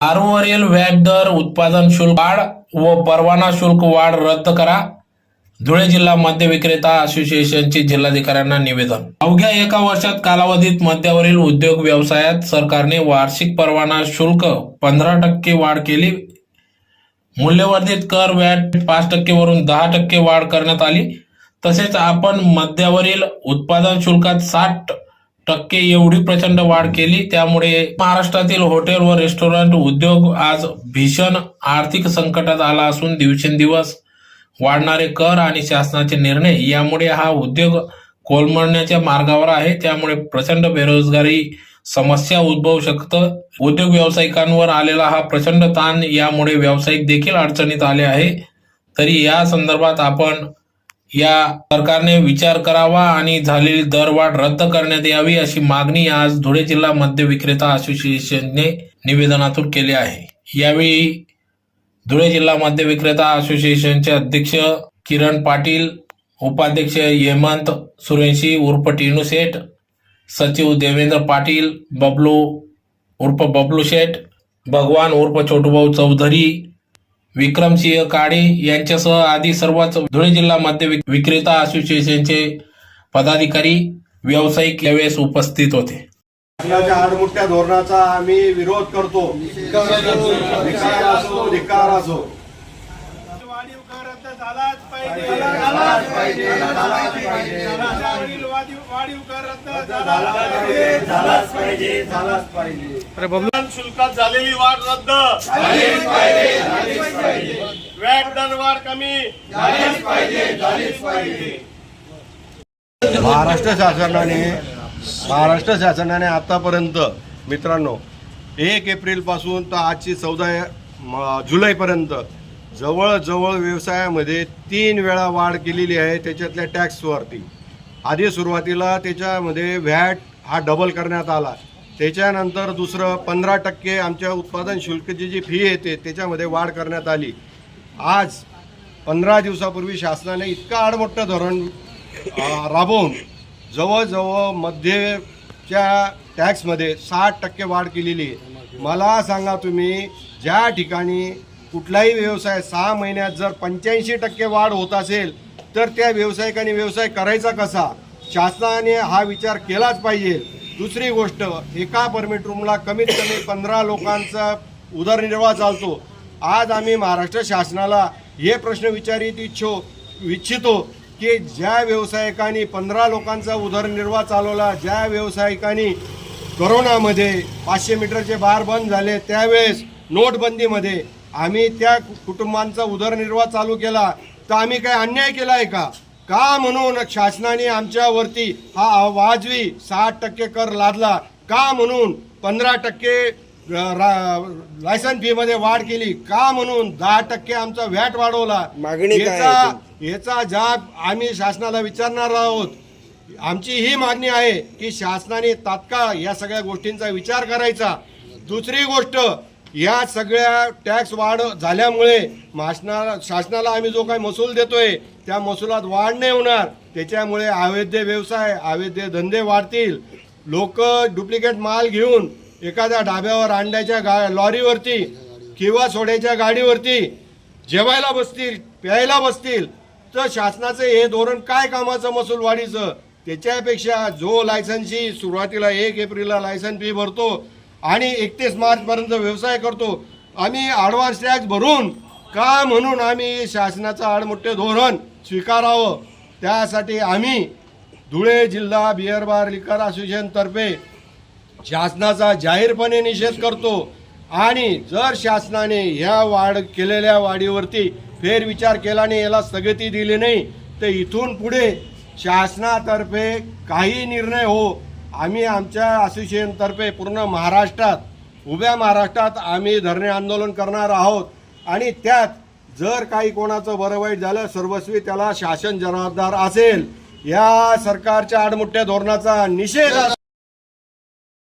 दारूवरील व्याज दर उत्पादन शुल्क वाढ व परवाना शुल्क वाढ रद्द करा. धुळे जिल्हा मद्य विक्रेता असोसिएशनचे जिल्हाधिकाऱ्यांना निवेदन. अवघ्या एका वर्षात कालावधीत मद्यावरील उद्योग व्यवसायात सरकारने वार्षिक परवाना शुल्क पंधरा टक्के वाढ केली. मूल्यवर्धित कर व्याज पाच टक्केवरून दहा टक्के वाढ करण्यात आली. तसेच आपण मद्यावरील उत्पादन शुल्कात साठ टक्के एवढी प्रचंड वाढ केली. त्यामुळे महाराष्ट्रातील हॉटेल व रेस्टॉरंट उद्योग आज भीषण आर्थिक संकटात आला असून दिवसेंदिवस वाढणारे कर आणि शासनाचे निर्णय यामुळे हा उद्योग कोलमडण्याच्या मार्गावर आहे. त्यामुळे प्रचंड बेरोजगारी समस्या उद्भवू शकतं. उद्योग व्यावसायिकांवर आलेला हा प्रचंड ताण यामुळे व्यावसायिक देखील अडचणीत आले आहे. तरी या संदर्भात आपण या सरकारने विचार करावा आणि झालेली दरवाढ रद्द करण्यात यावी अशी मागणी आज धुळे जिल्हा मद्य विक्रेता असोसिएशनने निवेदनातून केली आहे. यावेळी धुळे जिल्हा मद्य विक्रेता असोसिएशनचे अध्यक्ष किरण पाटील उपाध्यक्ष हेमंत सुरेशी उर्फ टिनू शेठ सचिव देवेंद्र पाटील बबलू उर्फ बबलू शेठ भगवान उर्फ छोटूभाऊ चौधरी विक्रमसिंह काळे यांच्यासह आदी सर्वच धुळे जिल्हा मद्य विक- विक्रेता असोसिएशनचे पदाधिकारी व्यावसायिक यावेळेस उपस्थित होते. आडमुठ्या धोरणाचा आम्ही विरोध करतो. धिक्कार असो धिक्कार असो. वाढीव कर रद्द झालाच पाहिजे. झालाच पाहिजे झालाच पाहिजे. वरील वाढीव वाढीव कर रद्द. झालाच पाहिजे झालाच पाहिजे झालाच पाहिजे. शुल्कात झालेली वाढ रद्द दर वाढ कमी महाराष्ट्र शासनाने महाराष्ट्र शासनाने आतापर्यंत मित्रांनो एक एप्रिलपासून तर आजची चौदा जुलैपर्यंत जवळजवळ व्यवसायामध्ये तीन वेळा वाढ केलेली आहे त्याच्यातल्या टॅक्सवरती आधी सुरुवातीला त्याच्यामध्ये व्हॅट हा डबल करण्यात आला. त्याच्यानंतर दुसरं पंधरा टक्के आमच्या उत्पादन शुल्कची जी फी येते त्याच्यामध्ये वाढ करण्यात आली. आज पंधरा दिवसापूर्वी शासनाने इतकं आडमोठं धोरण राबवून जवळजवळ मध्यच्या टॅक्समध्ये साठ टक्के वाढ केलेली आहे. मला सांगा तुम्ही ज्या ठिकाणी कुठलाही व्यवसाय सहा महिन्यात जर पंच्याऐंशी टक्के वाढ होत असेल तर त्या व्यावसायिकाने व्यवसाय करायचा कसा? शासनाने हा विचार केलाच पाहिजे. दुसरी गोष्ट एका परमिट रूमला कमीत कमी पंधरा लोकांचा उदरनिर्वाह चालतो. आज आम्ही महाराष्ट्र शासनाला हे प्रश्न विचारित इच्छो इच्छितो की ज्या व्यावसायिकांनी पंधरा लोकांचा उदरनिर्वाह चालवला ज्या व्यावसायिकांनी करोनामध्ये पाचशे मीटरचे बार बंद झाले त्यावेळेस नोटबंदीमध्ये आम्ही त्या कुटुंबांचा उदरनिर्वाह चालू केला. तर आम्ही काय अन्याय केला आहे का? का म्हणून शासनाने आमच्यावरती हा वाजवी साठ टक्के कर लादला? का म्हणून पंधरा टक्के लायसन फी मध्ये वाढ केली? का म्हणून दहा टक्के आमचा व्हॅट वाढवला? मागणी याचा याचा जाब आम्ही शासनाला विचारणार आहोत. आमची ही मागणी आहे की शासनाने तात्काळ या सगळ्या गोष्टींचा विचार करायचा. दुसरी गोष्ट या सगळ्या टॅक्स वाढ झाल्यामुळे शासनाला शासनाला आम्ही जो काही महसूल देतोय त्या महसुलात वाढ नाही होणार. त्याच्यामुळे अवैध व्यवसाय अवैध धंदे वाढतील. लोक डुप्लिकेट माल घेऊन एखाद्या ढाब्यावर आणल्याच्या गा लॉरीवरती किंवा सोड्याच्या गाडीवरती जेवायला बसतील प्यायला बसतील. तर शासनाचं हे धोरण काय कामाचं महसूल वाढीचं? त्याच्यापेक्षा जो लायसन्सची सुरुवातीला एक एप्रिलला लायसन फी भरतो आणि एकतीस मार्चपर्यंत व्यवसाय करतो आम्ही ॲडव्हान्स टॅक्स भरून का म्हणून आम्ही शासनाचं आडमोठे धोरण स्वीकारावं? त्यासाठी आम्ही धुळे जिल्हा बिअर बार लिकर असोसिएशनतर्फे शासनाचा जाहीरपणे निषेध करतो. आणि जर शासनाने ह्या वाढ केलेल्या वाढीवरती फेरविचार केल्याने याला स्थगिती दिली नाही तर इथून पुढे शासनातर्फे काही निर्णय हो आम्ही आमच्या असोसिएशनतर्फे पूर्ण महाराष्ट्रात उभ्या महाराष्ट्रात आम्ही धरणे आंदोलन करणार आहोत. आणि त्यात जर काही कोणाचं बरं वाईट झालं सर्वस्वी त्याला शासन जबाबदार असेल. या सरकारच्या आडमुठ्या धोरणाचा निषेध